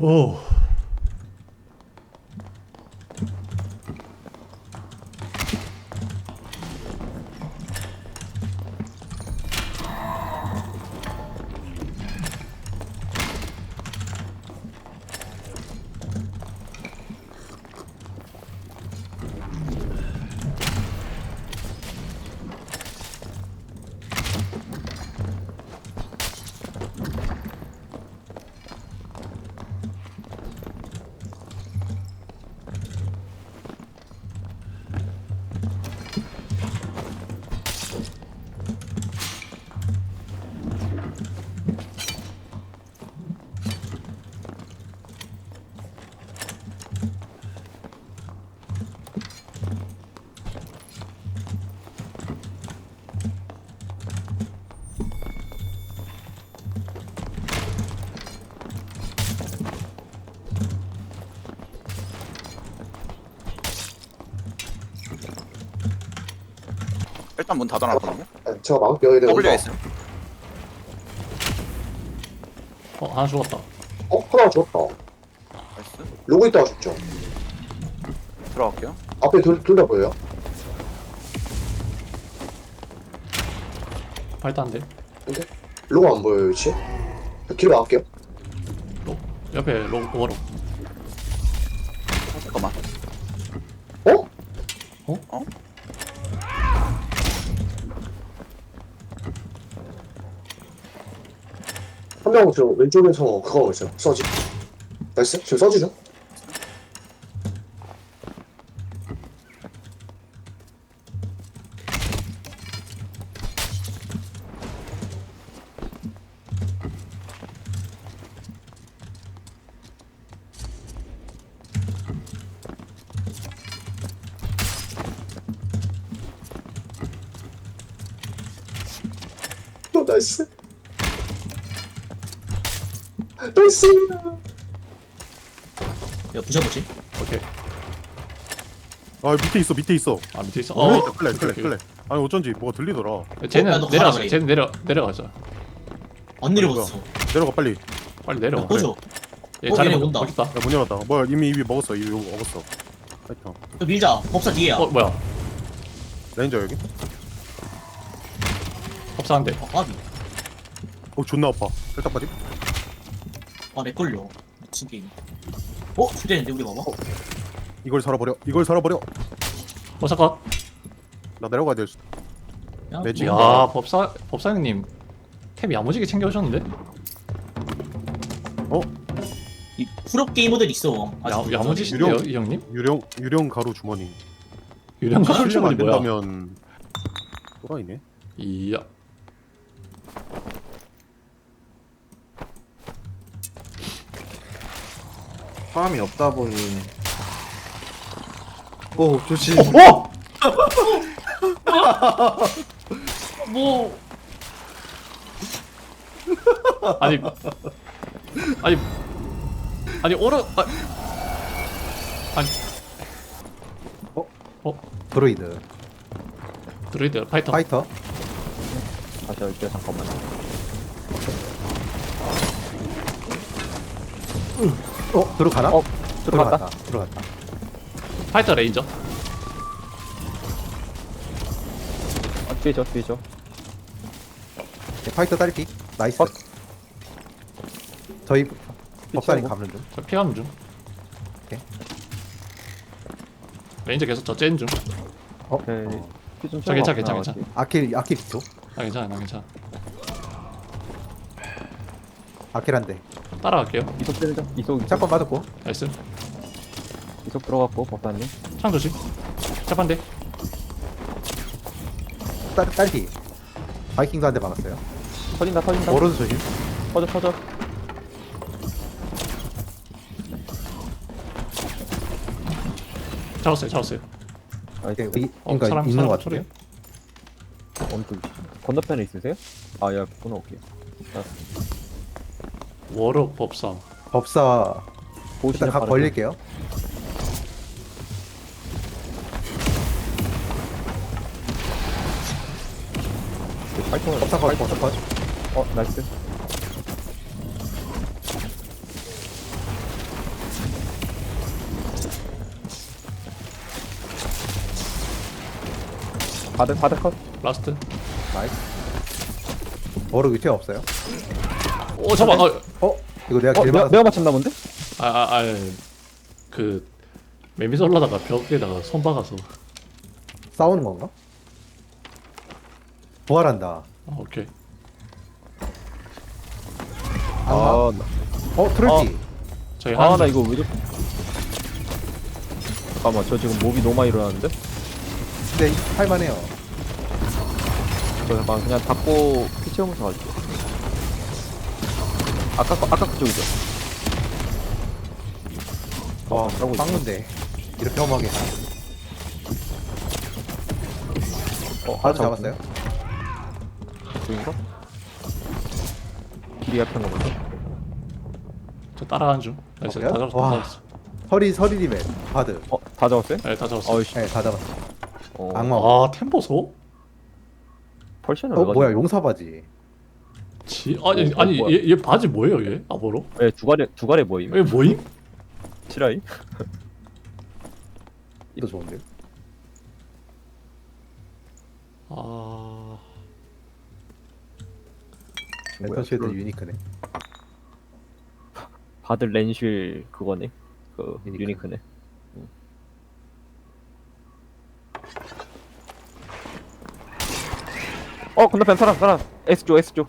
오. 일단 문 닫아놨거든요. 아니, 제가 막을게요. 얘들 W 온다. 있어요. 어 하나 죽었다. 어? 하나 죽었다. 나이스. 로고 있다가 죽죠. 들어갈게요. 앞에 둘, 둘 다 보여요? 근데? 로고 안 보여요, 위치? 길 막을게요. 로 옆에 로 오버로. 한 명은 저 왼쪽에서 그거 있어요. 서지. 나이스? 지금 서지죠? 나이스. 야 부셔보지 오케이. 아 밑에 있어 밑에 있어 아 밑에 있어. 어 어. 클레 오케이, 클레 아니 어쩐지 뭐가 들리더라 쟤는 야, 너 내려갔어. 가라, 쟤는 내려 내려가자. 안 내려갔어 내려가 빨리 빨리 야 내려가. 꺼져 얘 어, 자리 얘네 먹- 온다. 먹겠다. 야문 열었다 뭐야 이미 이미 먹었어 이미 이거 먹었어 파이터 야 밀자 법사 뒤에야 어 뭐야? 레인저 여기 법사한데. 아 까비 어 존나 아파 살짝 빠짐 아 렉걸려 미친 게임 어? 휴대는데 우리 봐봐 이걸 살아버려 이걸 살아버려 법사 컷. 나 내려가야 될 수- 야, 매직. 야 법사 법사님 템 야무지게 챙겨 오셨는데? 이 풀업 게이머들 있어 야 아직도 야무지신데요 유령. 이 형님? 유령 유령 가루 주머니 유령 가을 실력 안 주머니 뭐야? 된다면 또라이네 이야. 화음이 없다 보니. 오 좋지 어! 뭐? 아니 아니 아니 오른 아, 아니. 드로이드. 드레이드 파이터. 파이터? 다시 할게요 잠깐만 어 들어가나? 어, 들어갔다. 들어갔다 파이터 레인저 아, 뛰죠 뛰죠 네, 파이터 딸기 나이스 어. 저희 법사님 뭐? 가면 좀 저 피가는 중 오케이. 레인저 계속 저 쟤는 중 어? 오케이 어. 피좀 저 괜찮아, 괜찮아, 괜찮아. 아킬 아킬 있죠? 아 괜찮아 나 괜찮아 아킬 한 대 따라갈게요. 이속 때리죠? 이속 샷건 맞았고. 나이스. 이속 들어갔고 법사님. 창 조심. 잡한대. 딸, 딸기 바이킹도 한대 막았어요. 터진다 터진다. 오른손 조심. 터져 터져. 잡았어요 잡았어요. 나이스 이, 어, 그러니까 사람, 있는 사람 것 어느 쪽 건너편에 있으세요? 아, 야, 구나 오케이. 워럭 법사. 법사 일단 각 벌릴게요. 파이팅. 법사 컷, 법사 컷. 어, 나이스. 바드, 바드 컷. 라스트. 나이스. 워럭 위치가 없어요. 오 잠깐. 어, 어? 이거 내가 어, 길 내가, 막았어. 내가 맞췄나 본데? 아, 아, 아, 그 매미 썰라다가 벽에다가 손 박아서. 싸우는 건가? 부활한다. 아, 오케이. 아, 아, 나, 어, 트롤티. 저희 아, 한나 이거 왜 이렇게. 잠깐만, 저 지금 목이 너무 많이 일어나는데? 근데 할만해요. 저 잠깐 그냥 닫고 피 채우면서 갈게. 아까, 거- 아까 그쪽이죠? 와, 하고 있어. 빵문데. 이렇게 험하게. 어, 바로 잡았어요. 그인가? 길이 약한 거 같아. 저 따라가는 중. 나이스. 어, 다 잡았어. 와. 다 잡았어. 서리, 서리 리맨. 바드. 어, 다 잡았어요? 네, 다 잡았어. 네, 다 잡았어. 어, 악마. 아, 템보소? 펄션을 어, 왜 뭐야, 용사 바지. 지 아니 어, 아니 뭐야. 얘, 얘 바지 뭐예요 얘? 아보로? 예, 두 가래, 두 가래 뭐임? 얘 뭐임? 치라이? 이거 좋은데? 아 멘터 쉐드 유니크네. 바들 렌실 그거네. 그 유니크. 유니크네. 응. 어 건너편 사람 사람 S조 S조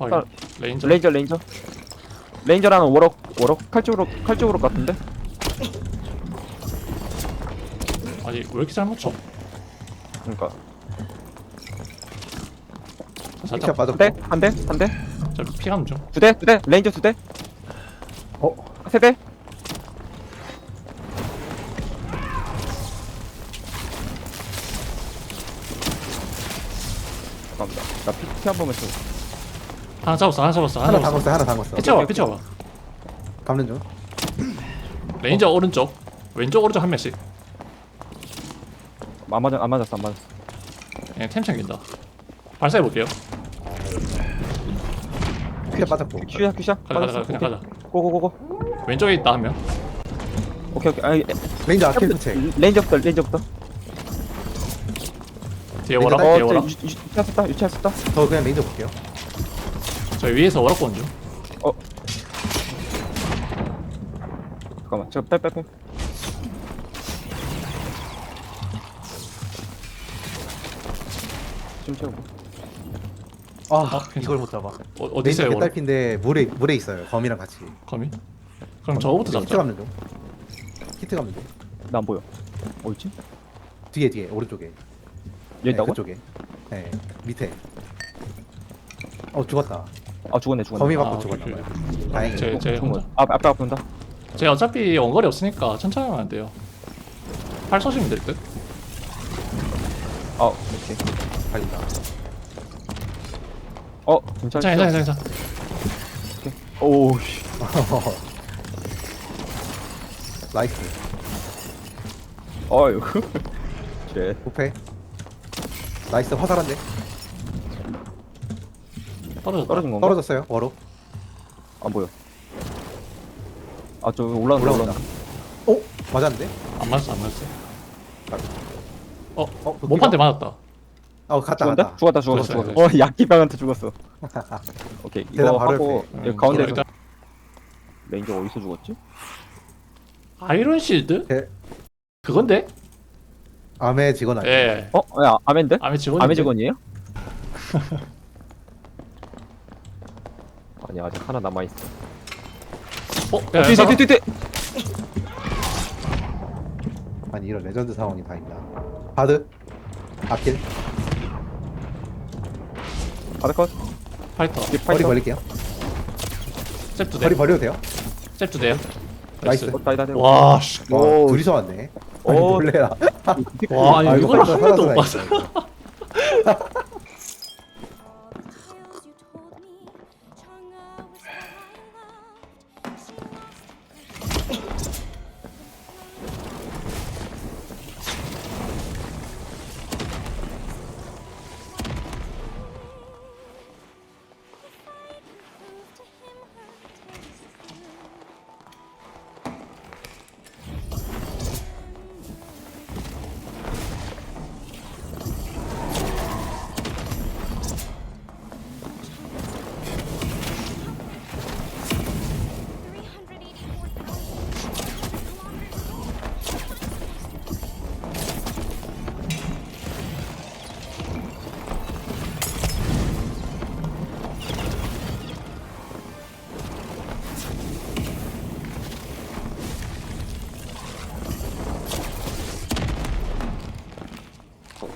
확인. 아, 레인저. 레인저 레인저 레인저라는 워럭 워럭 칼 쪽으로 칼 쪽으로 같은데 아니 왜 이렇게 잘 묻혀? 그러니까 살짝 빠졌고. 한대한대한대 저 피감 좀. 두 대 두 대 레인저 두 대 어? 세대 감사합니다 나피한 번만 쳐 하나 잡았어 하나 잡았어 하나 잡았어. 담궜어, 하나 담궜어. 피쳐봐 피쳐봐. 감는 중. 레인저 오른쪽. 왼쪽 오른쪽 한 명씩. 안 맞아 안 맞았어 안 맞았어 예, 템 챙긴다. 발사해 볼게요. 픽샷 빠졌고. 큐샷 큐샷 가자 가자 가자 그냥 가자. 고고고고 왼쪽에 있다 한 명. 오케이 오케이 아니 레인저 아킬 부채. 레인저부터 레인저부터 뒤에 워락 딸- 뒤에 어 워락. 유- 유- 유치했었다 유치했었다 저 그냥 레인저 볼게요. 저희 위에서 워락 보는 중. 잠깐만 저 빼빼빼 좀 채우고 아, 괜찮아. 이걸 못 잡아. 어, 어디 있어요 워락? 개딸핀데 물에 물에 있어요. 검이랑 같이. 거미? 그럼 저거부터 히트 잡자. 감는 중. 히트 감는 중. 나안 보여 어딨지? 뒤에 뒤에 오른쪽에. 여기 네, 있다고? 그쪽에. 네, 밑에. 어 죽었다. 아 죽었네 죽었네 거미 아, 맞고 오케이, 죽었나 오케이. 봐요. 다행이네. 제, 제 죽은 혼자. 아 앞에 앞에 온다 제 어차피 원거리 없으니까 천천히 하면 안 돼요. 팔 쏘시면 될 듯. 아 오케이 달린다. 어 괜찮아 괜찮아 괜찮아 괜찮아. 오우씨 나이스. 어휴 쟤 부패. 나이스 화살한데 떨어졌다. 떨어진 건가? 떨어졌어요. 워로. 안 보여 아 저 올라온다 올라온다. 올라온다 오 맞았는데? 안 맞았어 안 맞았어. 어, 어 몸한테 맞았다. 어 갔다 죽었다? 갔다. 죽었다 죽었어 죽었어요, 죽었어 어 약기병한테 죽었어 오케이 대답 이거 바로 하고 옆에. 여기 음, 가운데서 일단 레인저 어디서 죽었지? 아이론 실드? 네. 그건데? 암의 직원 아니에요? 예. 어? 야 아멘데? 아메 직원. 아메 직원이에요? 아니 아직 하나 남아 있어 어, 야, 야, 뒤, 잠깐. 뒤. 아니 이런 레전드 상황이 다 있나? 바드. 아킬. 바드컷 파이터. 파이터 걸릴게요. 잽도 돼. 머리 벌려도 돼요? 잽도 돼요. 나이스. 어, 다이다 대 와, 씨. 와 오. 둘이서 왔네. 아니 오. 놀래라. 와, 아니 아, 이걸 한 번도 못 봤어.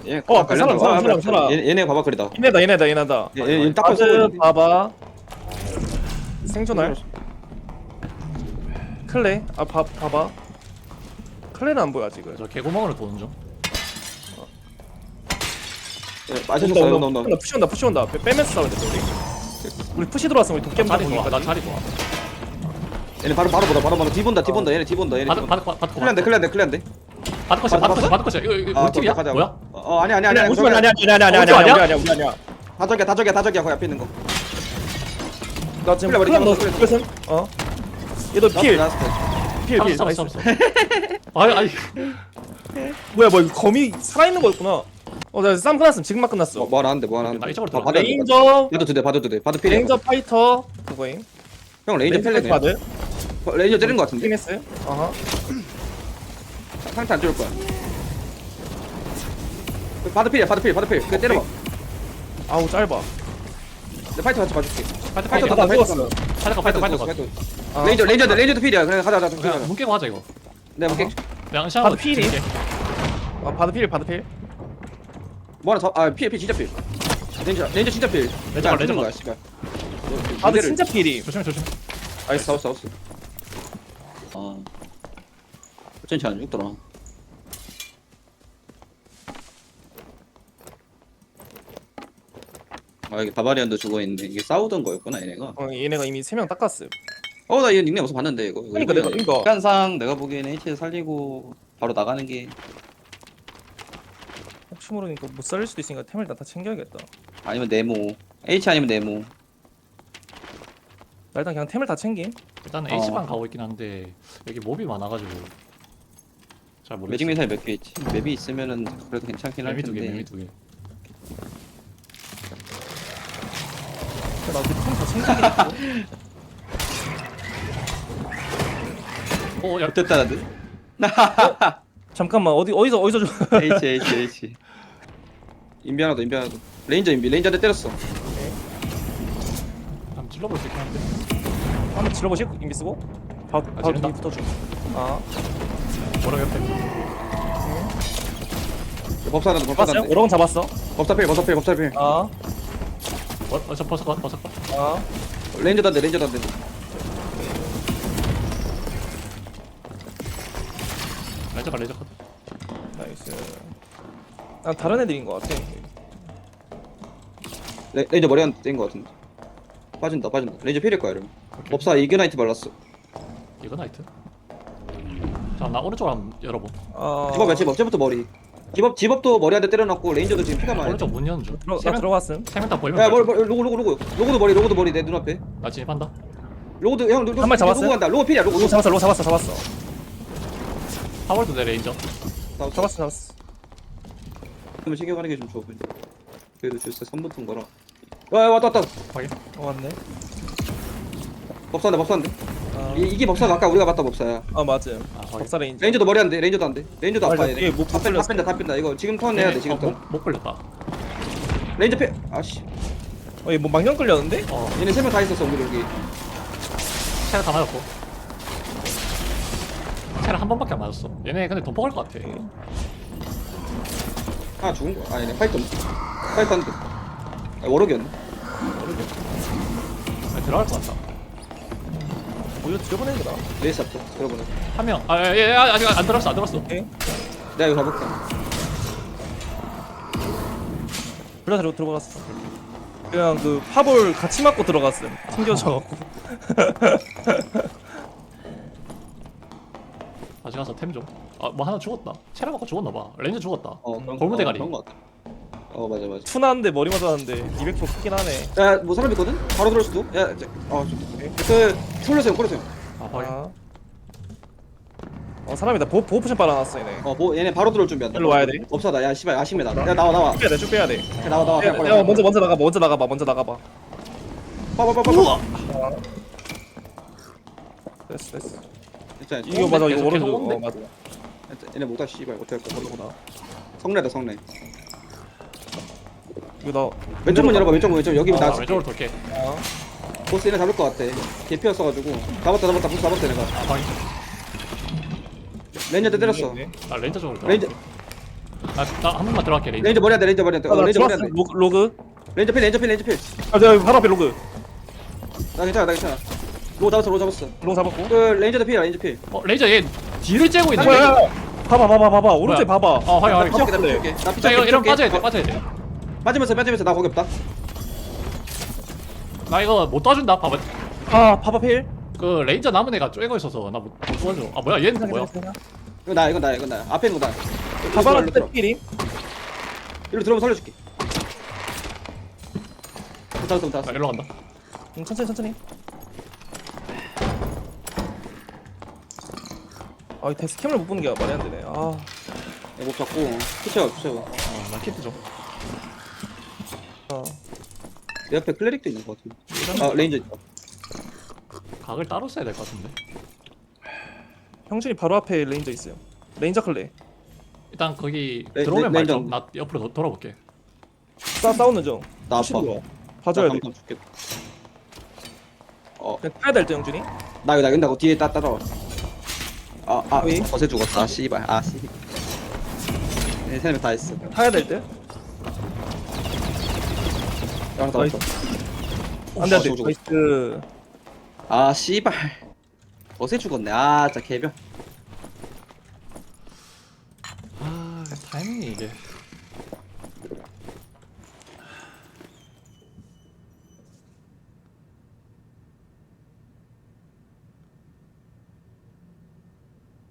얘 어, 앞에 사람, 사람, 사람, 사람. 얘, 얘네 봐봐 그리다. 얘네다 얘네다 얘네다. 얘, 얘, 얘딱 바드 봐서 봐봐. 생존할? 클레? 아 봐, 봐봐. 클레는 안 보여 아직은. 저 개구멍으로 도는 중. 빠졌어 온다 온다. 온다 푸시 온다 푸시 온다 빼- 빼면서 싸우자 우리. 우리 푸시 들어왔으면 우리 도깨비 자리 좋아 보니까. 나 자리 좋아. 얘네 바로 바로 보다 바로 보다. 뒤 본다 뒤 본다. 얘네 뒤 본다 얘네 바드 뒤 바드 본다 바드 클리한데 클리한데 클리한데 바드 컷이야 바드 컷이야. 바드 컷이야. 이거 이거 우리 팀이야? 가자. 뭐야? 어, 어 아니 아니 아니 아니 오지마 아니야. 아니야 아니야 아니야 아니야 아니야? 우리 아니야 다 저기야 다 저기야 다 저기야 거기 앞에 있는 거. 나 지금 클럽 머리 넣었어. 클레. 그래서 어 얘도 필. 나왔어, 필, 필. 잡았어 잡았어. 잡았어 아니 아니 뭐야 뭐 이거 거미 살아 있는 거였구나. 어나쌈 끝났음 지금 막 끝났어. 뭐, 뭐 하나 하는데 뭐 하나 나 하는데. 이쪽으로 어. 받아야 돼, 레인저. 받아도 돼. 받아도 돼. 받아 필이야. 레인저 파이터. 그거임. 형 레인저 펠레 그냥 파드. 어, 레인저 때린 거 같은데. 피니스 어허 상태 안 좋을 거야. 받아 필이야 받아 필 받아 필그 때려봐. 아우 짧아. 내 파이터 같이 봐줄게. 파이터 파이터 파이터 죽었어 파이터. 파이터 파이터 파이터 죽었어, 파이터 파이터 아, 레인저 레인저 레인저도 필이야. 그냥 가자 가자 그냥 문 깨고 하자 이거. 내가 볼게 그냥 시간 바드 필이? 아 바드 필 바드 필? 뭐 하나 더 아 필 필 진짜 필. 레인저 레인저 진짜 필. 레인저 야, 가, 레인저 거야 가. 씨발. 바드 무대를- 진짜 필이 조심해 조심해. 아이스 사우스 사우스 아. 어 쩐지 안 죽더라. 아 이게 바바리안도 죽어 있네 이게 싸우던 거였구나 얘네가. 어 얘네가 이미 세 명 닦았음. 어나 얘 닉네임 어디서 봤는데 이거. 그러니까 내가 이거. 시간상 내가 보기에는 H에서 살리고 바로 나가는 게. 혹시 모르니까 못 살릴 수도 있으니까 템을 다, 다 챙겨야겠다. 아니면 네모. H 아니면 네모. 나 일단 그냥 템을 다 챙김. 일단은 어. H방 가고 있긴 한데 여기 몹이 많아가지고 잘 모르겠어 매직 미사일 몇 개 있지? 맵이 있으면은 그래도 괜찮긴 할 매미 두 개 텐데. 매미 두 개. 나 이제 템다 챙겨야겠다 어야 됐다는데? 잠깐만 어디 어디서 어디서 줘? H H H. 인비 하나 더 인비 하나 더 레인저 인비 레인저 한대 때렸어. 한번 찔러볼 수 있긴 한데 한번 질러보실? 인비 쓰고? 바로 아, 바로 지른다? 뒤 붙어줘. 아 뭐라 옆에 법사 하나 더 법사 잡았어요? 하나 오롱 잡았어? 법사 필 법사 필 법사 필. 아 어, 어, 저 버섯 컷 버섯 컷 아. 레인저 단대 레인저 단대 레저 가 레저 컷. 나이스. 난 다른 애들인 것 같아. 레, 레인저 머리 한대인거 같은데. 빠진다 빠진다. 레인저 필일 거야 이러면. 법사 이그나이트 발랐어. 이거 나이트 자나 오른쪽 한번 열어보 어. 집업이야 집업 쟤부터 머리? 집업 집업도 머리 한대 때려놨고 레인저도 지금 피가 많아 오른쪽 문 여는 중 들어, 나 들어갔음. 세명 다 보이면 야 머리 갈 머리 로고 로고 로고. 로고도 머리 로고도 머리 내 눈앞에. 듯. 나 진입한다. 로고도 형 로고 한마리 잡았어요? 로고 간다. 로고 필이야 로고. 로 로고 잡았어 로 잡았어 잡았어. 하월드 내 레인저. 잡았어. 잡았어 그러면 챙겨가는 게 좀 좋아 보인다 그래도 줄세 3붙은 거라. 야, 야 왔다 왔다. 확인. 어 왔네. 법사인데 아, 이, 이게 법사가 아까 우리가 봤다 법사야. 아아 확인 법사 레인지 레인저도 머리 안돼 레인저도 안돼. 레인저도 아파 맞아, 얘네 이게 못 다 뺀다 풀렸어. 다 뺀다 다 뺀다. 이거 지금 턴 해야 돼 지금 턴. 못, 못 걸렸다. 레인저 패 아씨. 어 얘뭐 망령 끌렸는데? 어. 얘네 세 명 다 있었어 우리 여기. 체가 다 맞았고. 체를 한 번밖에 안 맞았어. 얘네 근데 덤퍼 갈 것 같아. 하나 죽은 거야. 아 얘네 파이터 파이터 한대 아, 워럭이었네. 아니, 들어갈 것 같다 오히려 들여보내는 게 나아. 레이스 앞에 여러분 한명아예 아직 안 들어갔어 안 들어갔어. 오케이. 내가 이거 가볼게. 불러 들어 들어갔어. 그냥 그 파볼 같이 맞고 들어갔음. 튕겨져갖고 다시 가서 템 좀 아 뭐 하나 죽었다. 체라 맞고 죽었나봐. 레인저 죽었다. 어 그런 골무 거- 대가리. 그런 거 같아 어 맞아 맞아. 투나는데 머리 맞았는데 200% 크긴 하네. 야뭐 사람 있거든? 바로 들어올 수도? 야어그 콜로세요 콜로세요. 아 확인 아. 어 사람이다 보호, 보호 포션 빨아놨어 얘네. 어뭐 얘네 바로 들어올 준비한다. 일로 와야 돼. 없어다. 야 씨발 아쉽네 나야 나와 나와. 빼야 돼 쭉 빼야 돼. 야, 나와 나와. 야, 그냥 야, 먼저 먼저 나가봐 먼저 나가봐 먼저 나가봐. 빠빠빠빠 됐어 됐어. 진짜 이거 맞아 이거 계속- 오른쪽 어 오는데? 맞아. 얘네 못하 씨발. 어떻게 할까 모르구나? 성내다 성내 이거 왼쪽 문 열어봐 왼쪽 문 왼쪽 여기 아, 나 왼쪽으로 돌게 나 어. 보스 얘네 잡을 것 같아 개피였어가지고 잡았다 잡았다 보스 잡았다 얘네가 아 확인 레인저 때 때렸어 나 레인저 쪽으로 들어 레인저 나한 번만 들어갈게 레인저 레인저 머리 안돼 레인저 머리 안돼 아, 나 레인저 머리. 안돼 로그. 레인저 필 레인저 필 레인저 필나 아, 저 바로 앞에 로그. 괜찮아 나 괜찮아 로고 잡았어 로고 잡았어 로그 잡았고. 그 레인저도 필 레인저 필어 레인저 얘 뒤를 째고 있는데 뭐야. 봐봐, 봐봐, 봐봐. 오른쪽에 뭐야? 봐봐. 어 확인 확인 피줄게 나. 피줄게 나자 피줄게 이거 이런. 빠져야 돼 어, 빠져야 돼나 빠지면서 빠지면서. 나 거기 없다. 이거 못 도와준다 봐봐 아, 봐봐, 필. 그 레인저 남은 애가 쪼이고 있어서 나 못 도와줘. 아 뭐야? 얘는 뭐야? 이거 나 이거 나 이거 나. 앞에 있는 거나 봐봐, 일로 들어 필이. 일로 들어오면 살려줄게. 못 잡았어 못 나 잡았어 일로 간다. 응, 천천히, 천천히. 아, 이 데스 캠을 못 보는 게 말이 안 되네. 아, 이거 못 잡고. 피쳐요 피쳐요 어나 키트 좀 아. 내 옆에 클레릭도 있는 거 같은데 아 레인저 있다 각을 따로 써야 될 것 같은데 형준이 바로 앞에 레인저 있어요. 레인저 클레. 일단 거기 레- 들어오면 레- 레인저. 말좀나 옆으로 도, 돌아볼게 싸, 싸우는 중. 나 아파 와. 봐줘야 돼. 나 죽겠다 어 그냥 타야 될 때, 형준이. 나 이거 나 근데 뒤에 따 따라와 아아 어이? 어제 죽었다 아 씨발 아 씨. 네, 세명 다 했어. 타야 될 때. 하나 더 나이스. 왔어. 안 돼, 안 어, 돼. 죽어, 죽어. 나이스. 아 씨발. 어제 죽었네. 아 진짜 개병.